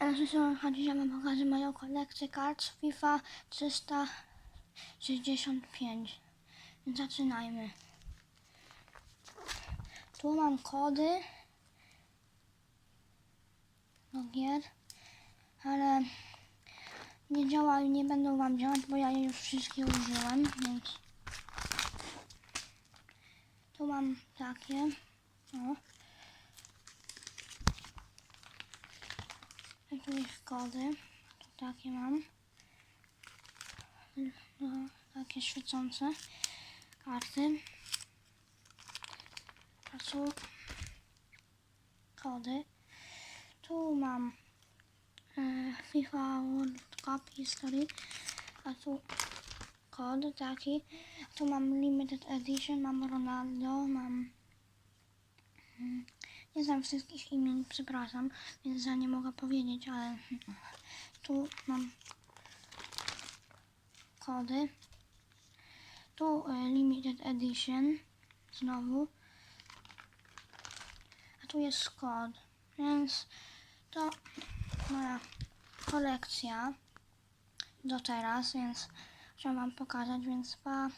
Chodzi, że wam pokażę moją kolekcję kart FIFA 365. Więc zaczynajmy. Tu mam kody do gier, ale nie działają, nie będą wam działać, bo ja je już wszystkie użyłem, więc tu mam takie. O. Jakieś kody. Tu takie mam. No, takie świecące karty. A tu kody. Tu mam e, FIFA World Cup History. A tu kod taki. Tu mam Limited Edition, mam Ronaldo, mam... mm, Nie znam wszystkich imion, przepraszam, więc za nie mogę powiedzieć, ale tu mam kody. Tu e, Limited Edition znowu. A tu jest kod, więc to moja kolekcja do teraz, więc chciałam wam pokazać, więc pa.